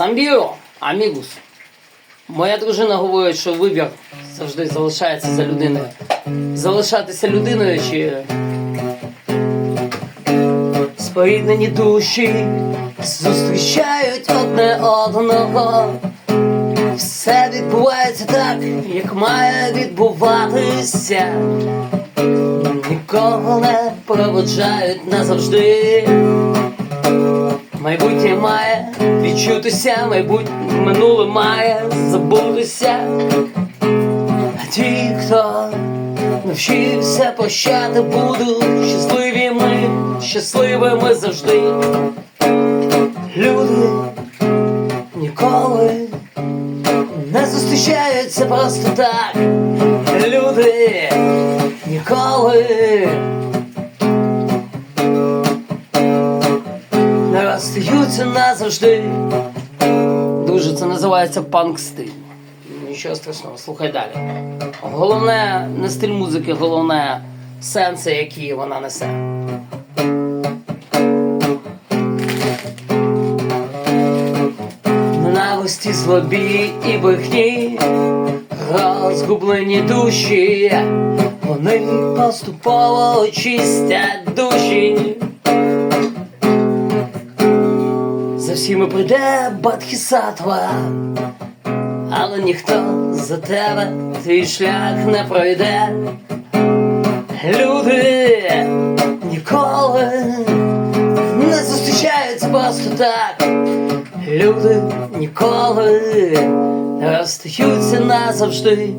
Самбіо, амігус. Моя дружина говорить, що вибір завжди залишається за людиною. Залишатися людиною чи. Споріднені душі зустрічають одне одного. Все відбувається так, як має відбуватися. Нікого не проводжають назавжди. Майбутнє має відчутися, майбутнє минуле має забутися. А ті, хто навчився прощати, будуть щасливі ми, щасливими завжди. Люди ніколи не зустрічаються просто так. Люди ніколи розстаються назавжди. Дуже це називається панк стиль. Нічого страшного, слухай далі. Головне не стиль музики, головне сенси, які вона несе. Ненависті, злобі і брехні, розгублені душі, вони поступово чистять душі. За всіми прийде Бадхісатва, але ніхто за тебе твій шлях не пройде. Люди ніколи не зустрічаються просто так. Люди ніколи розстаються назавжди.